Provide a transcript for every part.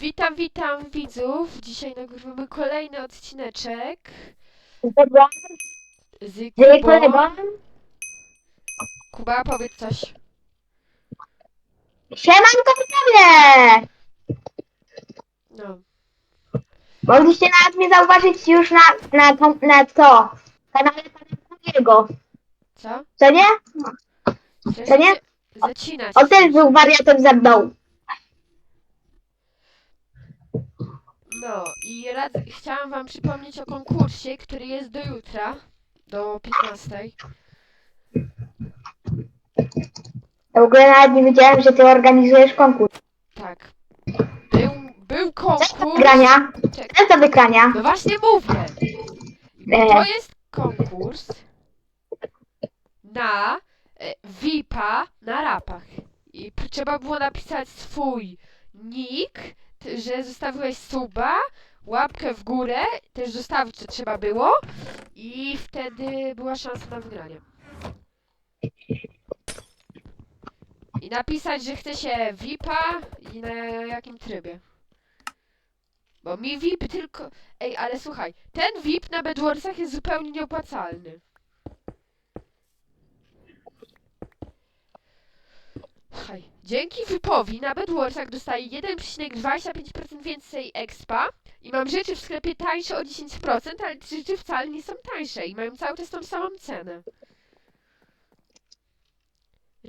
Witam, witam widzów. Dzisiaj nagrywamy kolejny odcineczek Dobra, z Kubą. Kuba, powiedz coś. Siemanko widzowie! No. Mogliście nawet mnie zauważyć już na, na, kom- na co? Kanale pana Kubiego. Co? Co nie? Chcesz nie? Zacinać. On też był wariatem ze mną. No i rad... chciałam wam przypomnieć o konkursie, który jest do jutra, do 15. Ja w ogóle nawet nie wiedziałem, że ty organizujesz konkurs. Tak. Był, był konkurs. wygrania? Czekaj. Do wygrania? No właśnie mówię. To E, jest konkurs na e, VIP-a na rapach. I p- trzeba było napisać swój nick, że zostawiłeś suba, łapkę w górę, też zostawić to trzeba było i wtedy była szansa na wygranie. I napisać, że chce się VIP-a i na jakim trybie. Bo mi VIP tylko... Ej, ale słuchaj, ten VIP na Bedwarsach jest zupełnie nieopłacalny. Słuchaj, dzięki VIPowi na Bedwarsach dostaję 1,25% więcej expa i mam rzeczy w sklepie tańsze o 10%, ale te rzeczy wcale nie są tańsze i mają cały czas tą samą cenę.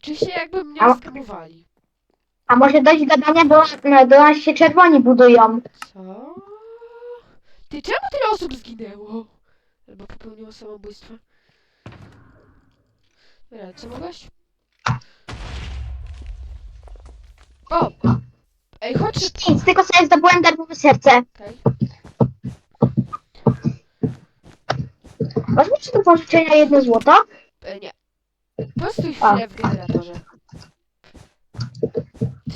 Się jakby mnie A- skamowali. a może dojść gadania, bo no, do nas się czerwoni budują. Co? Ty, czemu tyle osób zginęło? Albo popełniło samobójstwo? Dobra, co mogłaś? O! Ej, chodź szybko. Nic, tylko sobie zdobyłem darmowe serce. Okej. Masz mi czy do pożyczenia jedno złoto? E, Nie. Postój A. chwilę w generatorze.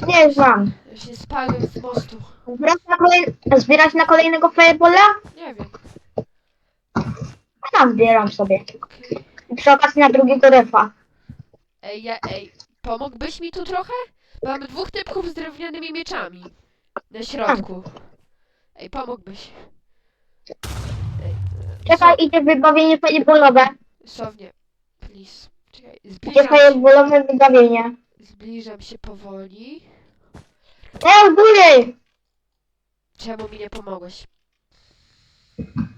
Nie, już mam. Ja się spaliłem z mostu. Zbierać na, kolej... Zbierać na kolejnego fireballa? Nie wiem. Tam zbieram sobie. Okej. I przy okazji na drugiego refa. Ej, ja, ej, pomógłbyś mi tu trochę? Mam dwóch typków z drewnianymi mieczami. Na środku. Ej, pomógłbyś. Ej, e, Czekaj, idzie wybawienie fireballowe. Dosłownie. Please. Czekaj. Idzie Zbliżam się, fireballowe wybawienie. zbliżam się powoli. E, w góry! Czemu mi nie pomogłeś?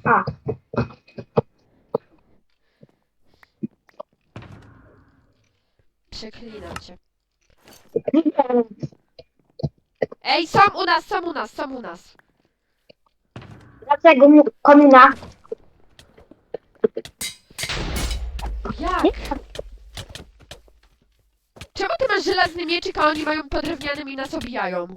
A. Przeklinam cię. Ej, są u nas, są u nas, są u nas. Dlaczego mu- komina? Jak? Czemu ty masz żelazny mieczyk, a oni mają podrewnianym i nas obijają?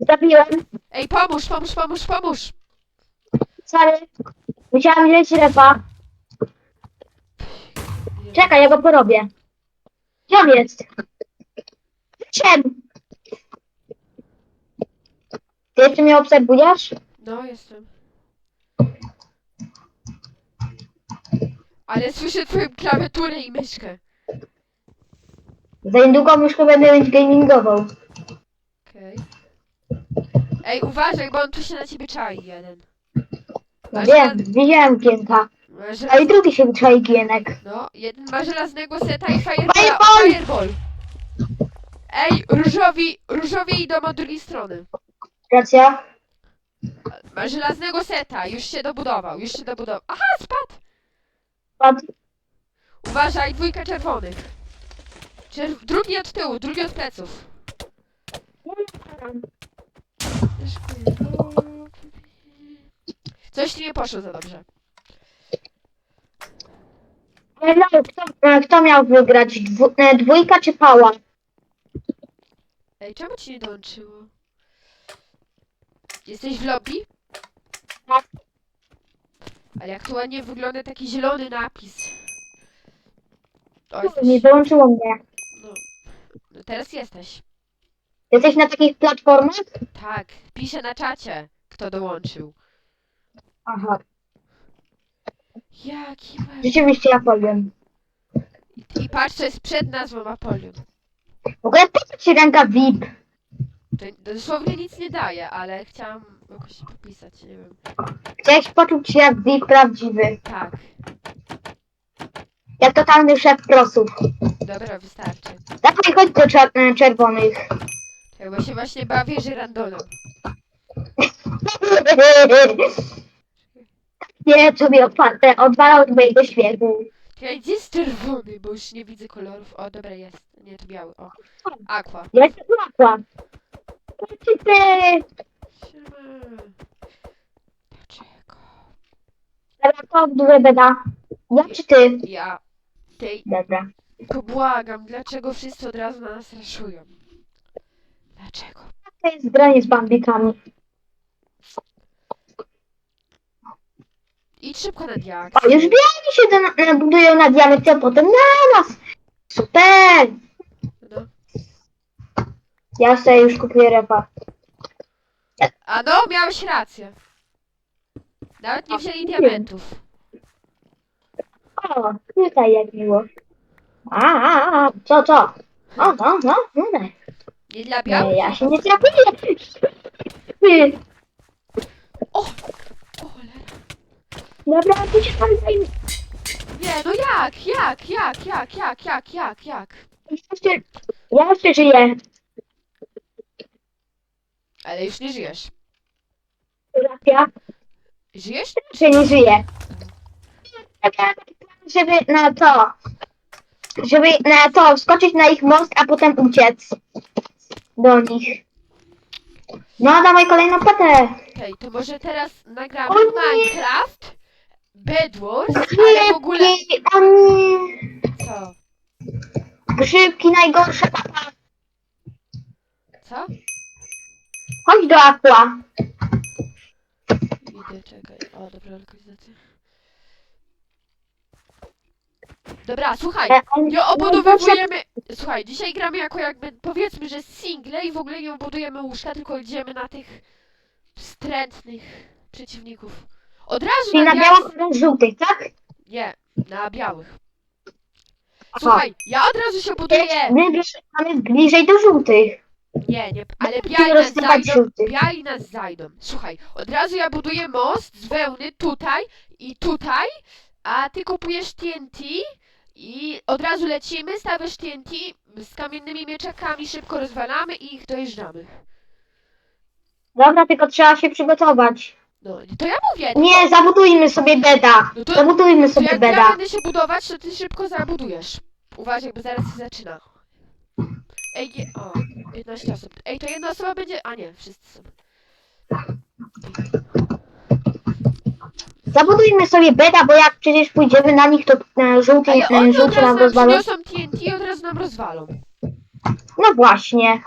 Zabiłem. Ej, pomóż, pomóż, pomóż, pomóż! Sorry. Musiałam wziąć refa. Czekaj, ja go porobię. Gdzie on jest? Czem? Ty jeszcze mnie obserwujesz? No, jestem. Ale słyszę twoją klawiaturę i myszkę. Za niedługo myszkę będę mieć gamingową. Okej. Ej, uważaj, bo on tu się na ciebie czai, jeden. Wiem, widziałem gienka. Ma A i drugi się czai gienek. No, jeden ma żelaznego seta i fireballa. Fireball! Fireball! Ej, różowi, różowi idą od drugiej strony. Racja? Ma żelaznego seta, już się dobudował, już się dobudował. Aha, spadł! Od... Uważaj, dwójka czerwonych. Czerw... Drugi od tyłu, drugi od pleców. Coś ci nie poszło za dobrze. No, kto, e, kto miał wygrać? Dwu, e, dwójka czy pała? Ej, czemu ci nie dołączyło? Jesteś w lobby? Tak. Ale jak tu ładnie wygląda taki zielony napis. O, Nie jesteś... dołączyło mnie. No. no teraz jesteś. Jesteś na takich platformach? Tak, piszę na czacie, kto dołączył. Aha. Jaki łeb. Rzeczywiście ja powiem. I patrz, co jest przed nazwą Apolion. W ogóle po co ci ręka VIP? To dosłownie nic nie daje, ale chciałam jakoś się popisać, nie wiem. Chciałeś poczuć się jak VIP prawdziwy. Tak, Jak totalny szef prosów. dobra, wystarczy. Dawaj, chodź do czer e, czerwonych. Ja bo się właśnie bawię żyrandolą. Nie, sobie otwarte, odwalał od mojego śmiechu. Czekaj, gdzie jest czerwony, bo już nie widzę kolorów. O, dobra, jest. Nie, to biały, o. Aqua. Ja jestem łatwa. Czy ty? Siema. Dlaczego? Dobra, to duże beda. Ja czy ty? Ja. Tej, Dobra. pobłagam, dlaczego wszyscy od razu na nas raszują? Dlaczego? To jest granie z bambikami. Idź szybko na diak. O, już biali się do, na- budują na diamenty, a potem na nas. Super! No. Ja sobie już kupuję repa. A no, miałeś rację. Nawet nie wzięli diamentów. O, tutaj jak miło. A, a, a, co, co? O, no, no, no, no. Nie dla Nie, białych? ja się nie trafię. Ty, O! O cholera. Dobra, się tam zajmij. Nie, no jak, jak, jak, jak, jak, jak, jak, jak? Jeszcze- Ja jeszcze żyję. Ale już nie żyjesz. Ja Żyjesz? jeszcze nie żyję. Ja miałem taki plan, żeby na to, żeby na to wskoczyć na ich most, a potem uciec do nich. No, dawaj kolejną patę. Okej, to może teraz nagramy O nie! Minecraft, Bedwars, ale w ogóle... Grzybki, nie. Co? Grzybki, najgorsze. Co? Chodź do Aqua. Idę, czekaj. O, dobra, lokalizacja. Dobra, słuchaj, nie obudowujemy... Słuchaj, dzisiaj gramy jako jakby, powiedzmy, że single i w ogóle nie obudujemy łóżka, tylko idziemy na tych wstrętnych przeciwników. Od razu Czyli na biało kolor żółtych, tak? Nie, na białych. Słuchaj, ja od razu się buduję. My bliż- mamy bliżej do żółtych. Nie, nie, ale biali nas rozsypać zajdą. żółtych. Biali nas zajdą. Słuchaj, od razu ja buduję most z wełny tutaj i tutaj, a ty kupujesz TNT i od razu lecimy, stawiasz TNT z kamiennymi mieczakami, szybko rozwalamy i ich dojeżdżamy. Dobra, tylko trzeba się przygotować. No, to ja mówię. tylko- Nie, zabudujmy sobie beda. No to, Zabudujmy to sobie jak ja beda. będę się budować, to ty szybko zabudujesz. Uważaj, bo zaraz się zaczyna. Ej, je, o, 15 osób. Ej, to jedna osoba będzie... A nie, wszyscy są. Zabudujmy sobie beda, bo jak przecież pójdziemy na nich, to e, żółty, Ale e, oni od żółci razu nam nam rozwalą. przyniosą TNT i od razu nam rozwalą. No właśnie.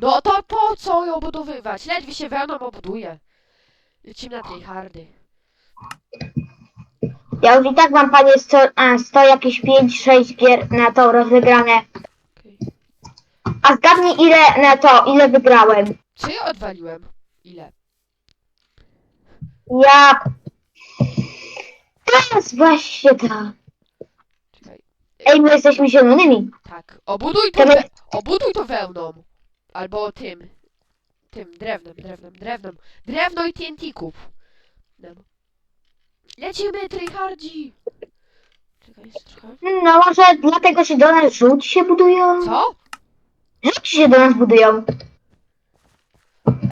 No to po co ją obudowywać? Ledwie się wełną obuduje. Lecimy na tej hardy. Ja już i tak mam panie 100, a, 100 jakieś 5-6 gier na to rozegrane. Okej. A zgadnij ile na to, ile wygrałem. Co ja odwaliłem? Ile? Ja... Teraz właśnie tak. Czekaj. Ej, my jesteśmy zielonymi. Tak. Obuduj to, we... obuduj to wełną. Albo tym. Tym, drewnem, drewnem, drewnem. Drewno i TNT kup. Dem. Lecimy, tryhardzi! Czekaj, jeszcze trochę. No może dlatego się do nas żółci się budują? Co? Żółci się do nas budują.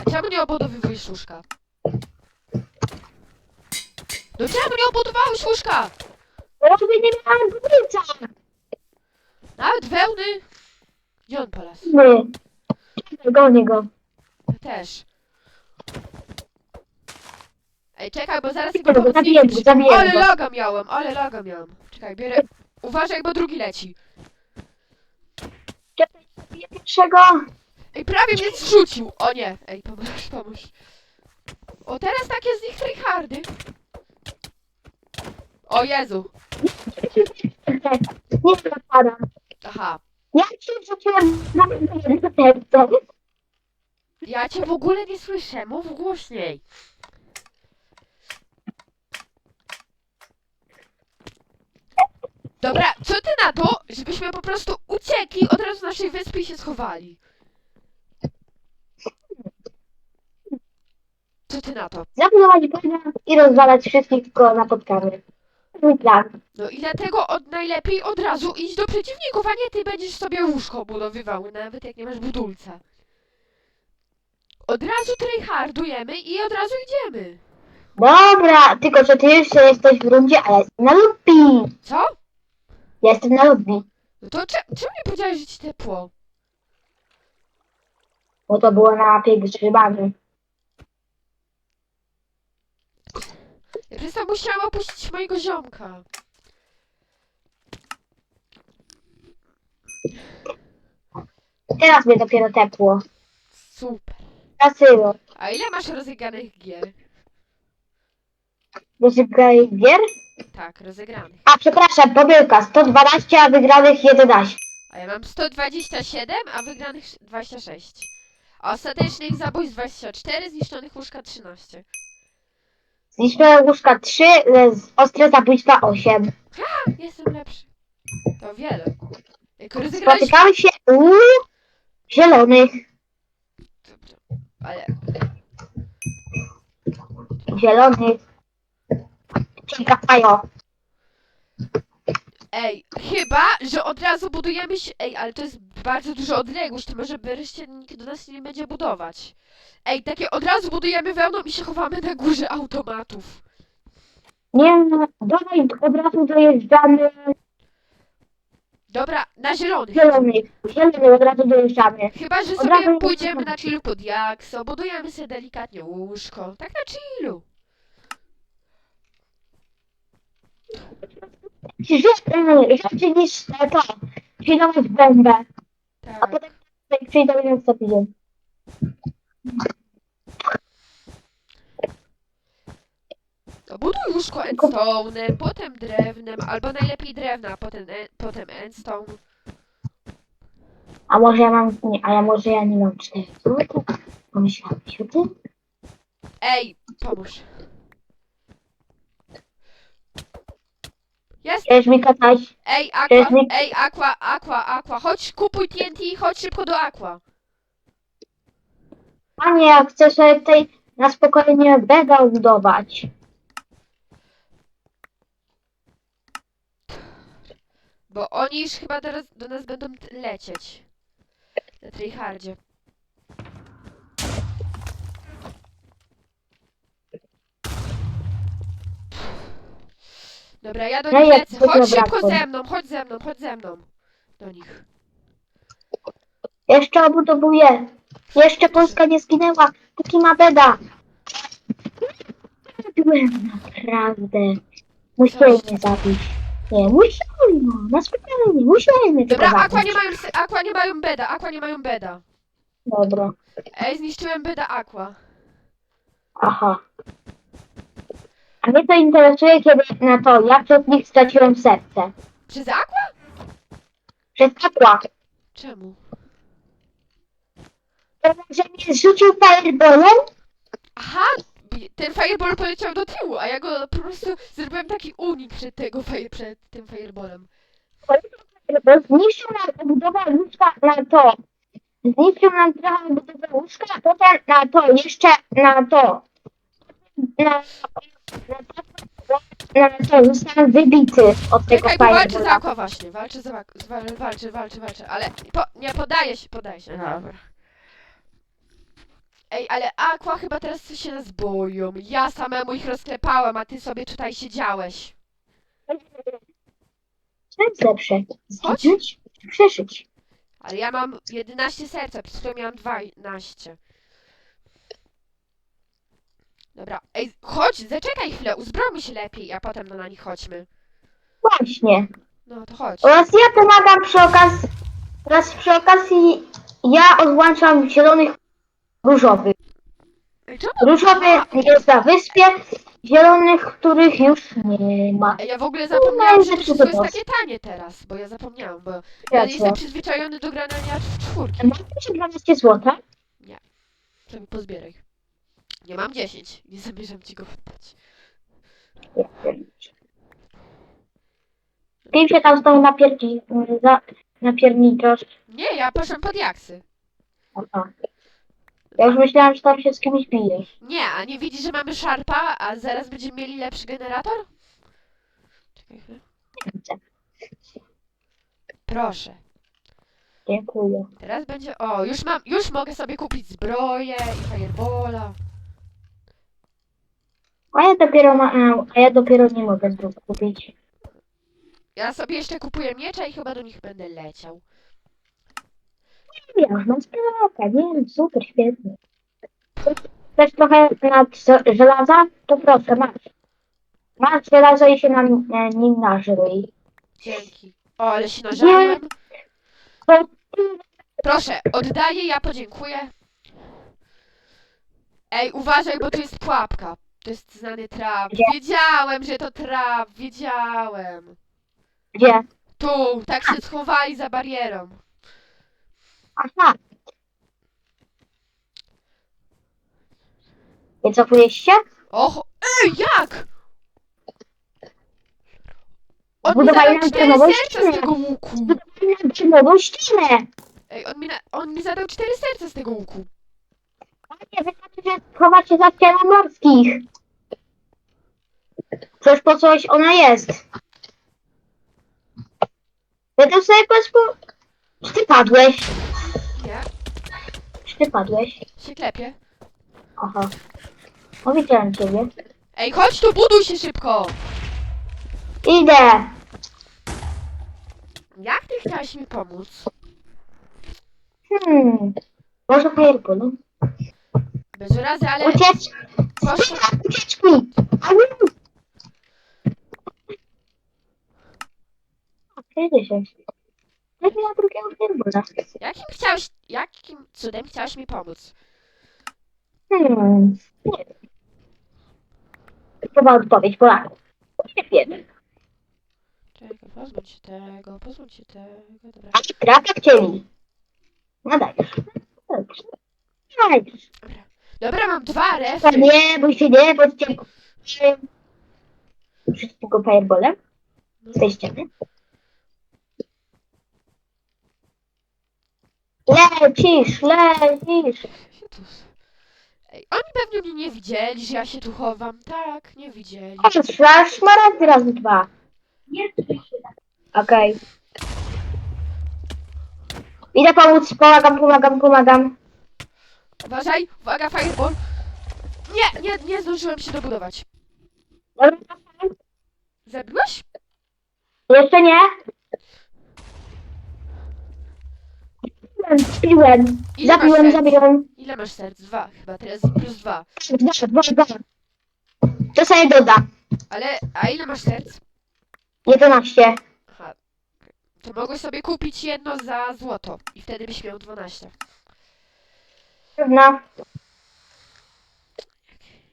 A czemu nie obudowywujesz łóżka? No czemu nie obudowałeś łóżka? Ja sobie nie miałem budowca. Nawet wełny? Gdzie on polas? My. Gonię go. Też. Ej, czekaj, bo zaraz jego Zabiję go, Ale go. laga miałem, ale laga miałem. Czekaj, biorę... Uważaj, bo drugi leci. Zabiję pierwszego. Ej, prawie mnie zrzucił. O nie. Ej, pomóż, pomóż. O, teraz takie z nich tryhardy. O Jezu. Nie. Aha. Ja się rzuciłem na serce. Ja cię w ogóle nie słyszę. Mów głośniej. Dobra, Co ty na to, żebyśmy po prostu uciekli od razu z naszej wyspy i się schowali? Co ty na to? Zabudować program i rozwalać wszystkich, tylko napotkamy. Mój plan. No i dlatego od, najlepiej od razu iść do przeciwników, a nie ty będziesz sobie łóżko budowywał, nawet jak nie masz budulca. Od razu tryhardujemy i od razu idziemy. Dobra, tylko że ty jeszcze jesteś w rundzie, a ja jestem na lobby. Co? Ja jestem na lobby, No to cze- czemu nie powiedziałeś, że ci tepło? bo to było na mapie grzybami. Ja przez to musiałam opuścić mojego ziomka. Teraz mnie dopiero tepło. Super. Zasyło. A ile masz rozegranych gier? Rozgraj gier? Tak, rozegranych. A przepraszam, pomyłka. 112, a wygranych 11. A ja mam 127, a wygranych 26. A ostatecznych zabójstw 24, zniszczonych łóżka 13. Zniszczone łóżka 3, e, z- ostre zabójstwa 8. Jestem lepszy. To wiele. Jak rozegraliśmy... Spotykamy się u zielonych. Ale... Zielonych. Ciekawe. Ej, chyba, że od razu budujemy się... Ej, ale to jest bardzo duża odległość, to może wreszcie nikt do nas nie będzie budować. Ej, takie od razu budujemy wełną i się chowamy na górze automatów. Nie, no, dawaj od razu dojeżdżamy Dobra, na zielonych. zielonych. Zielonych od razu dojeżdżamy. Chyba, że Od sobie razu- pójdziemy na chillu pod jakso, budujemy sobie delikatnie łóżko. Tak na chillu. Rze- e, Rzeczy niż to. Przyjmować bombę. A Tak. potem jak przyjdą ją zabiję. No buduj łóżko endstone'em, potem drewnem, albo najlepiej drewna, a potem, e, potem endstone. A może ja mam, nie, a ja może ja nie mam 4 zł? Pomyślałeś o tym? Ej, pomóż. Jest. Chcesz mi? Ej, Aqua, Jest mi- ej, Aqua, Aqua, Aqua, chodź, kupuj TNT i chodź szybko do Aqua. Panie, ja chcę sobie tutaj na spokojnie beda budować. Bo oni już chyba teraz do nas będą lecieć. Na tryhardzie. Dobra, ja do Ja nich lecę. Chodź szybko ze mną, chodź ze mną, chodź ze mną. Do nich. Jeszcze obudowuję. Jeszcze Polska nie zginęła. Taki ma beda. Byłem naprawdę. Musieli mnie zabić. Nie, musieli, no. Na spokojnie, mnie Dobra, tylko Aqua nie mają, s- Aqua nie mają beda, Aqua nie mają beda. Dobra, Ej, zniszczyłem beda Aqua. aha. A mnie to interesuje, kiedy na to, jak przez nich straciłem serce. Przez Aqua? Przez aqua. Czemu? Że mnie zrzucił fireballem? Aha, ten fireball poleciał do tyłu, a ja go po prostu zrobiłem taki unik przed, tego, fire, przed tym fireballem. Zniszczył nam budowę łóżka na to. Zniszczył nam trochę budowę łóżka, a potem na to, jeszcze na to. Na, na, to, na to zostałem wybity od tego Czekaj, bo walczę z. Aqua właśnie, walczę z Aqua, z- wal- walczę, walczę, walczę, ale po, nie, podaję się, podaję się, dobra. Ej, ale Aqua chyba teraz się nas boją. Ja samemu ich rozklepałem, a ty sobie tutaj siedziałeś. Lepsze? Zginąć czy przeżyć? Ale ja mam 11 serca, przed chwilą miałam 12. Dobra, ej, chodź, zaczekaj chwilę, uzbrojmy się lepiej, a potem no na nich chodźmy. Właśnie. No to chodź. Oraz ja pomagam przy okazji, oraz przy okazji ja odłączam zielonych czemu? Różowy jest na wyspie, zielonych, których już nie ma. Ja w ogóle zapomniałam, że wszystko jest takie tanie teraz, bo ja zapomniałam, bo ja jestem przyzwyczajony do grania w czwórki. Masz jeszcze 12 złota? To mi pozbieraj. Nie mam 10, nie zamierzam ci go oddać. Kim się tam z tą napierdzi... za... napierniczasz? Nie, ja poszłam pod jaksy. Aha. Ja już myślałam, że tam się z kimś bijesz. Nie, a nie widzisz, że mamy szarpa, a zaraz będziemy mieli lepszy generator? Czekaj chwilę. Widzę. Proszę. Dziękuję. Teraz będzie. O, już mam. Już mogę sobie kupić zbroję i firebola. A ja dopiero ma... a ja dopiero nie mogę znów kupić. Ja sobie jeszcze kupuję miecza i chyba do nich będę leciał. Ja mam sprawę, wiem, super, świetnie. Chcesz trochę nad żelaza? To proszę, masz. Masz żelazo i się na e, nim nażyj. Dzięki. O, ale się nażarłem. To Proszę, oddaję, ja podziękuję. Ej, uważaj, bo tu jest pułapka. To jest znany trap. Gdzie? Wiedziałem, że to trap. Wiedziałem. Gdzie? Tu, tak się schowali za barierą. Aha. Wycofujesz się? Oho, ej, jak? On mi Zbudowali zadał nam cztery domową serca z tego łuku. Na drzewową ścianę. Ej, on mi, na, on mi zadał cztery serca z tego łuku. Nie wystarczy, że schować się za ścianą morskich. Coś po coś ona jest. Ja to sobie pozwól... Czy ty padłeś? Ty padłeś. Się klepie. Aha. O, widziałem ciebie. Ej, chodź tu, buduj się szybko! Idę! Jak ty chciałeś mi pomóc? Hmm. Może fireballem? No. Bez urazy, ale... Uciecz! Proszę. Uciecz mi! Au! 60. Nie drugiego. Jakim chciałeś, jakim cudem chciałeś mi pomóc? Hmm, nie wiem. Typowa odpowiedź Polaków. Oświetnie. Czekaj, pozbądź się tego, pozbądź się tego, dobra. A ci trafia chcieli. No dajesz. Dobrze. Dobra, mam dwa refy. Nie, bo się nie, bo cię... Wszystkiego fireballem? No. Z tej ściany? Lecisz, lecisz. Ej, oni pewnie mnie nie widzieli, że ja się tu chowam. Tak, nie widzieli. O, strasz razy razy dwa. Okej. Idę pomóc, pomagam, pomagam, pomagam. Uważaj, uwaga, fireball. Nie, nie, nie zdążyłem się dobudować. Dobra, Zabiłeś? Jeszcze nie? Spiłem, Ile masz zabiłem, serc? zabiłem. Ile masz serc? Dwa chyba, teraz plus dwa. Dwa, dwa, dwa. To sobie doda. Ale, a ile masz serc? 11. Aha. To mogłeś sobie kupić jedno za złoto i wtedy byś miał 12. No.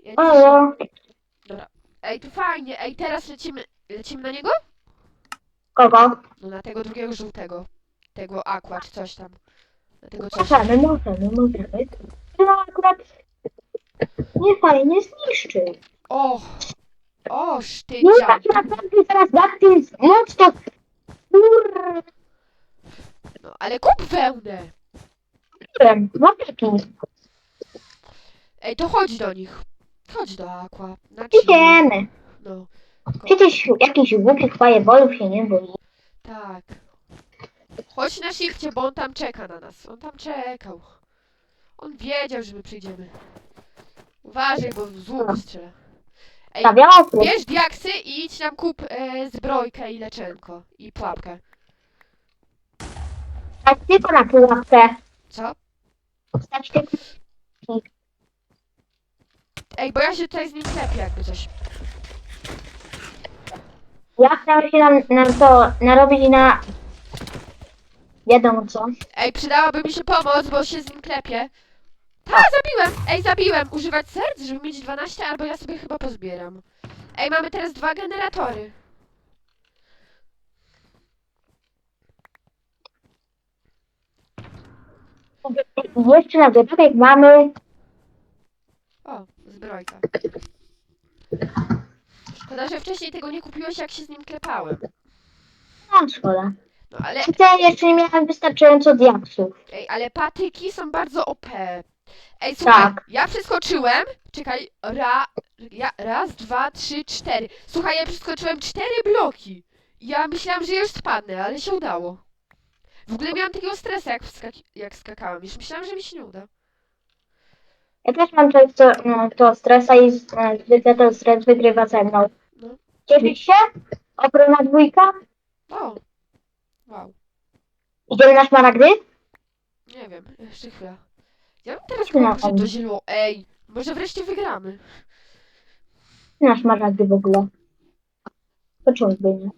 Ja. O, Ej, tu fajnie. Ej, teraz lecimy, lecimy na niego? kogo? No na tego drugiego żółtego. Tego aqua czy coś tam. Tego coś. Możemy, możemy, możemy. No akurat nie fajnie zniszczył. O! Oż ty No dziad. tak naprawdę zaraz Barty mocno... Kurwa, No, ale kup wełnę. no taki. Ej, to chodź do nich. Chodź do aqua. Na. Idziemy. No, Przecież jakichś głupich fireballów się nie boi. tak. Chodź na shifcie, bo on tam czeka na nas. On tam czekał. On wiedział, że my przyjdziemy. Uważaj, bo z łuku strzela. Ej, bierz diaksy i idź nam kup e, zbrojkę i leczenko. I pułapkę. Stać tylko na pułapkę. Co? Stać tylko... Ej, bo ja się tutaj z nim klepię jakby coś. Ja chciałam się nam, nam to narobić na... Wiadomo co. Ej, przydałaby mi się pomoc, bo się z nim klepię. Tak, zabiłem! Ej, zabiłem! Używać serc, żeby mieć 12, albo ja sobie chyba pozbieram. Ej, mamy teraz dwa generatory. Jeszcze na dodatek mamy... O, zbrojka. Szkoda, że wcześniej tego nie kupiłeś, jak się z nim klepałem. No, szkoda. No ale, Ja jeszcze nie miałem wystarczająco diaksów. ej, ale patyki są bardzo OP. Ej, słuchaj, Tak. ja przeskoczyłem, czekaj, ra, ja, raz, dwa, trzy, cztery. Słuchaj, ja przeskoczyłem cztery bloki. Ja myślałam, że już spadnę, ale się udało. W ogóle miałam takiego stresa, jak, wskaki- jak skakałam. Już myślałam, że mi się nie uda. Ja też mam często no, to stresa i e, zwykle ten stres wygrywa ze mną. No. Cieszysz się? Obrona dwójka? O, wow. Idziemy na szmaragdy? Nie wiem, jeszcze chwila. Ja bym teraz Chodźmy na dół. zielono. Ej, może wreszcie wygramy. Nie na szmaragdy w ogóle. Poczemu by nie?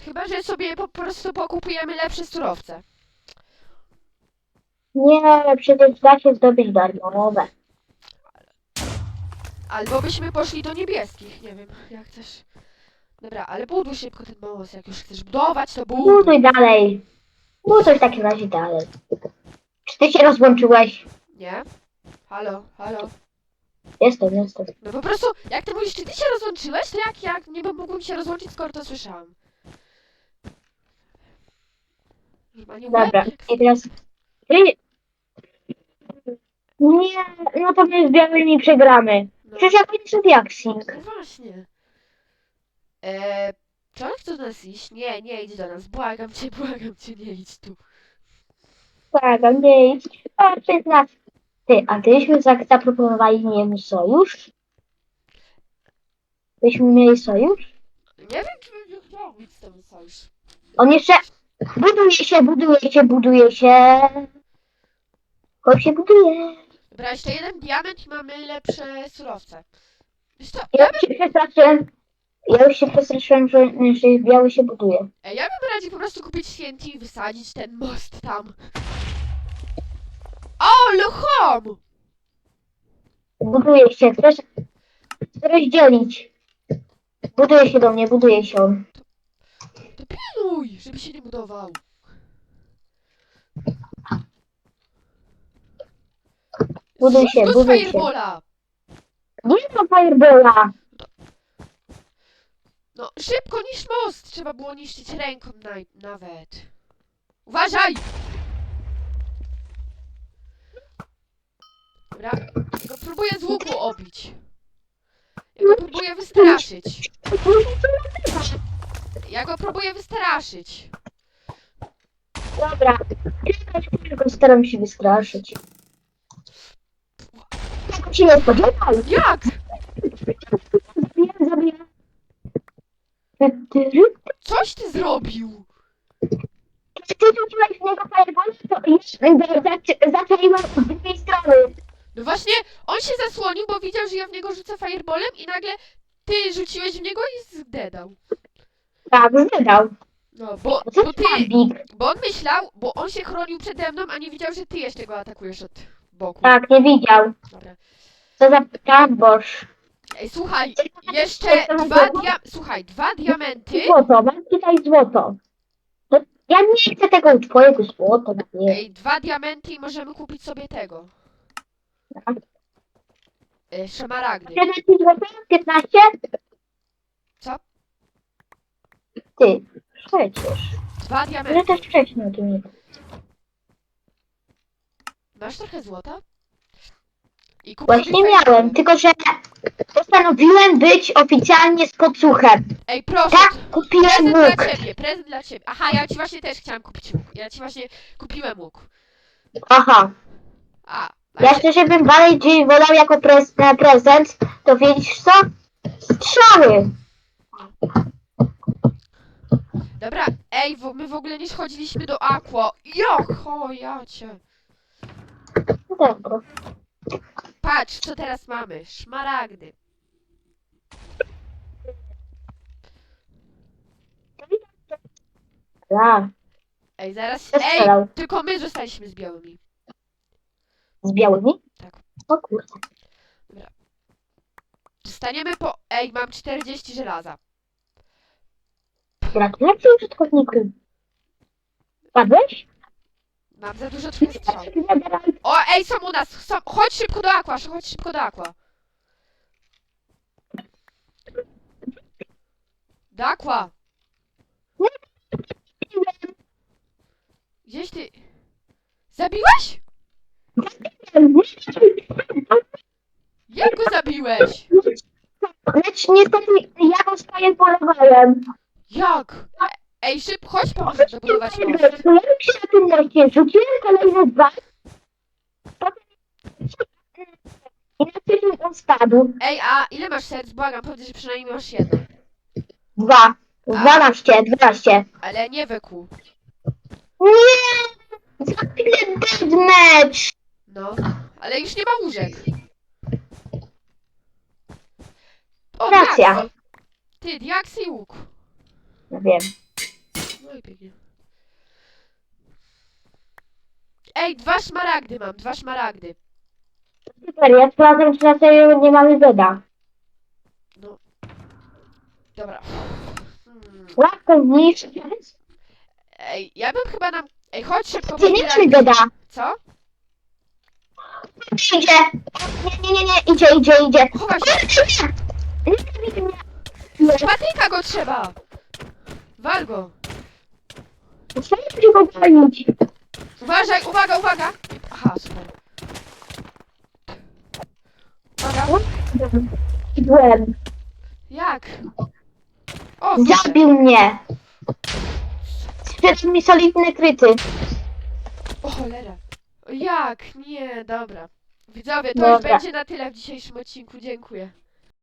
Chyba, że sobie po prostu pokupujemy lepsze surowce. Nie, przecież da się zdobyć darmowe. Albo byśmy poszli do niebieskich, nie wiem, jak chcesz. Dobra, ale buduj szybko ten most, jak już chcesz budować, to buduj. Buduj dalej. Buduj w takim razie dalej. Czy ty się rozłączyłeś? Nie? Halo, halo. Jestem, jestem. No po prostu, jak ty mówisz, czy ty się rozłączyłeś, to jak, jak nie mogłem się rozłączyć, skoro to słyszałam. Dobra, i teraz... Ty... Nie, no to my z białymi przegramy. No, Przecież ja będę sobie diaksing. no właśnie. Eee, czy on chce do nas iść? Nie, nie idź do nas, błagam cię, błagam cię, nie idź tu. Błagam, nie idź. A, przez nas. Ty, a gdybyśmy za- zaproponowali, nie wiem, sojusz? Byśmy mieli sojusz? Nie wiem, czy będzie chciał mieć z tym sojusz. On jeszcze buduje się, buduje się, buduje się. Chłop się buduje. Dobra, jeszcze jeden diament i mamy lepsze surowce. Wiesz co, Ja już się przestraszyłem. Ja już się przestraszyłem, że, że biały się buduje. Ej, ja bym radził po prostu kupić TNT i wysadzić ten most tam. O, lochom! Buduje się, chcesz chcę rozdzielić. Buduje się do mnie, buduje się on. To pilnuj, żeby się nie budował. Buduj się, Rzuć go z buduj się. firebola! Ma firebola. No, szybko niż most! Trzeba było niszczyć ręką naj- nawet. Uważaj! Dobra, ja go próbuję z łuku obić. Ja go próbuję wystraszyć. Ja go próbuję wystraszyć. Dobra. Tylko staram się wystraszyć. Się nie. Jak? Coś ty zrobił! Czy ty rzuciłeś w niego fireball, to zac- zaczęliłem z drugiej strony. No właśnie, on się zasłonił, bo widział, że ja w niego rzucę fireballem i nagle ty rzuciłeś w niego i zdedał. Tak, zdał. No, bo, co bo ty Big? bo on myślał, bo on się chronił przede mną, a nie widział, że ty jeszcze go atakujesz od boku. Tak, nie widział. Dobra. Co za ptambosz. Ej, słuchaj, jeszcze dwa dia... Słuchaj, dwa diamenty. Złoto, mam tutaj złoto. To ja nie chcę tego twojego złota. Nie. Ej, dwa diamenty i możemy kupić sobie tego. Tak. E, szmaragdy. 15 złota? 15? Co? Ty, przecież. Dwa diamenty. też wcześniej o tym nie Masz trochę złota? I kup Właśnie miałem, tylko że postanowiłem być oficjalnie z podsłuchem. Ej, proszę. Tak, kupiłem Prezent dla łuk. ciebie, prezent dla ciebie. Aha, ja ci właśnie też chciałam kupić łuk. Ja ci właśnie kupiłem łuk. Aha. A, Ja właśnie, szczerze bym dalej dziś wolał jako prez na prezent, to widzisz co? Strzały. dobra, ej, w, my w ogóle nie schodziliśmy do Aqua. Jo, o, ja cię. No Dobra. Patrz, co teraz mamy. Szmaragdy. Ja, Ej, zaraz, ej, strzelał? tylko my zostaliśmy z białymi. z białymi? Tak. O kurde. Staniemy po, ej, mam 40 żelaza. Gratulacje użytkowniku. Padłeś? Mam za dużo twoich strzał. O, ej, są u nas, są, chodź szybko do Aqua, chodź szybko do Aqua. Do Aqua. Gdzieś ty... Zabiłeś? Jak go zabiłeś? Lecz niestety ja go swoje polowałem. Jak? E- Ej, szybko, chodź pomóż zabudować most. Pojawił się na tym moście, rzuciłem kolejne dwa. Potem... I następnie on spadł. Ej, a ile masz serc? Błagam, powiedz, że przynajmniej masz jedno. Dwa. Dwanaście, dwanaście. Ale nie wyku. Nie! Za chwilę deathmatch! No, ale już nie ma łóżek. O, Racja. diaksy. Ty, diaksy i łuk. No wiem. No i pięknie. Ej, dwa szmaragdy mam, dwa szmaragdy. Super, ja sprawdzam, czy na serio nie mamy beda. Dobra. Hmm. Łatwo zniszczyć. Ej, ja bym chyba nam... Ej, chodź szybko, Ty nie mamy beda. Co? Idzie! Nie, nie, nie, nie, idzie, idzie, idzie. Chowaj się. Patyka go trzeba! Wal Trzeba się go gonić. Uważaj, uwaga, uwaga! Aha, super. Uwaga. Byłem. Jak? O. Zabił mnie. Sprzedał mi solidne kryty. O cholera. Jak? Nie, dobra. Widzowie, to już Dobra. będzie na tyle w dzisiejszym odcinku. Dziękuję.